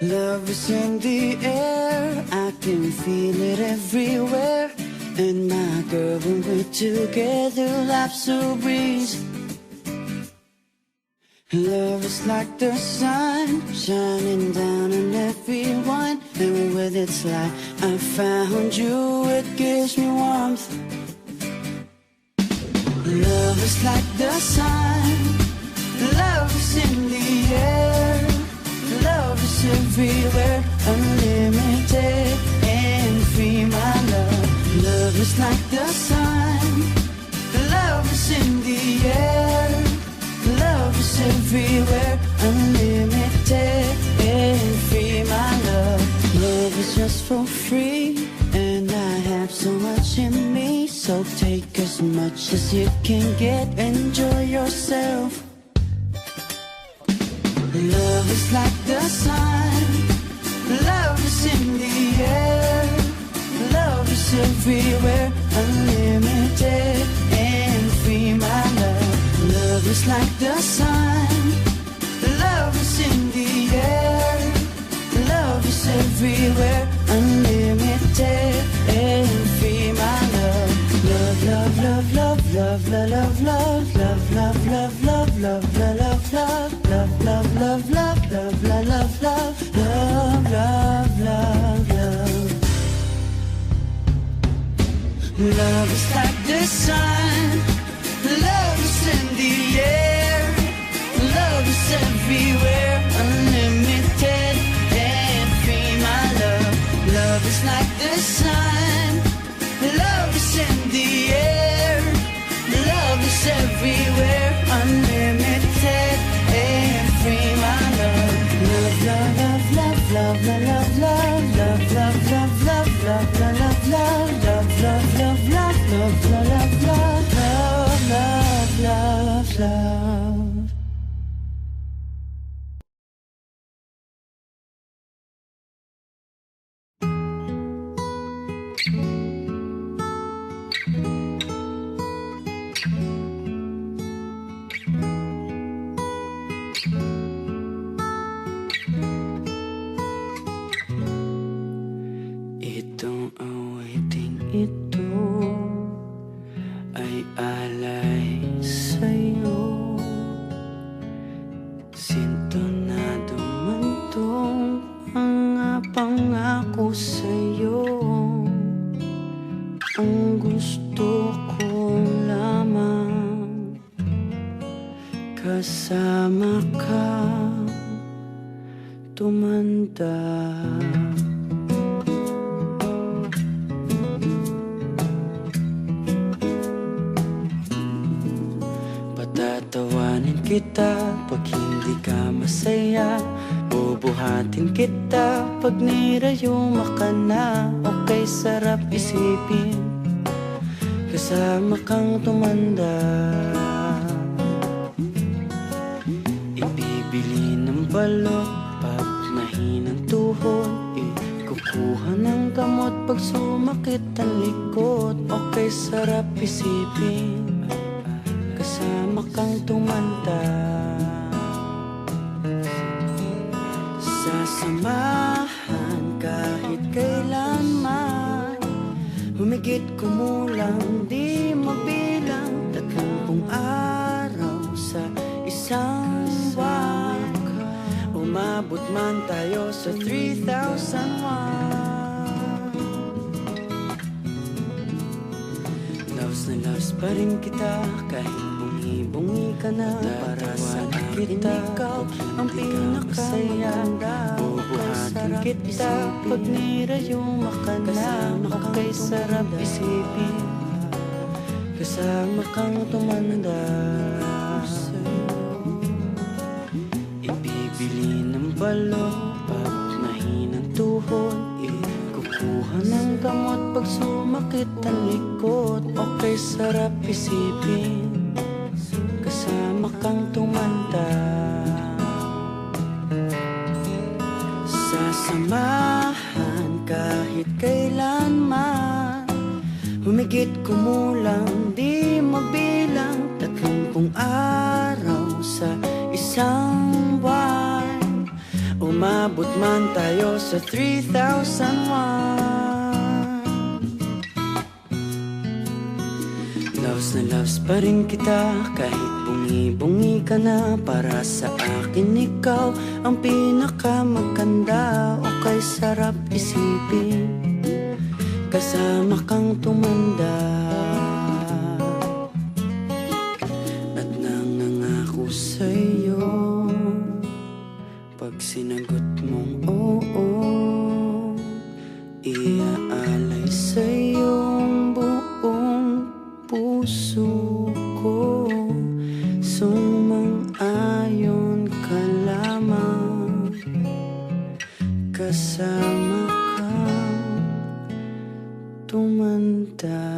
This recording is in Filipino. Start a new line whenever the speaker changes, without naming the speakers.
Love is in the air, I can feel it everywhere. And my girl, when we're together, life's so breeze. Love is like the sun shining down on everyone, and with its light, I found you. It gives me warmth. Love is like the sun. Love is in the air. Is everywhere, unlimited and free. My love. Love is like the sun. Love is in the air. Love is everywhere, unlimited and free. My love, love is just for free, and I have so much in me. So take as much as you can get, enjoy yourself. Love is like the sun, love is in the air, love is everywhere, unlimited and free. My love, love is like the sun, love is in the air, love is everywhere, unlimited and free. My love, love, love, love, love, love, love, love, love, love, love, love, love, love, love, love, love, love, love, love, love, love, love, love, is like the sun. Love. Itong awiting ito ay alay Kasama ka tumanda. Patatawanin kita pag hindi ka masaya. Bubuhatin kita pag nirayuma ka Okay, sarap isipin. Kasama kang tumanda Ibibili ng balot pag mahinang tuhod. Ikukuha ng gamot pag sumakit ang likod. Okay, sarap isipin. Kasama kang tumanda. Sasamahan kahit kailanman. Humigit kumulang di mabilang Umabot man tayo sa 3,001 Loves na loves pa rin kita Kahit bungi-bungi ka na Para sa akin ikaw Ang pinakasaya. Bubuhatin kita Pag nirayuma ka na Okay, sarap isipin. Kasama kang tumanda Ibibili ng balo Pag mahinang tuhod Ikukuha ng gamot. Pag sumakit ang likod Okay, sarap isipin. Kasama kang tumanda. Sasamahan kahit kailanman. Humigit kumulang di mabilang. Tatlumpung araw sa isang Umabot man tayo sa 3001 Loves na loves pa rin kita Kahit bungi-bungi ka na. Para sa akin ikaw Ang pinakamaganda. O kay sarap isipin. Kasama kang tumanda sinagot mong oo Iaalay sa'yong buong puso ko. Sumang-ayon ka lamang Kasama kang tumanda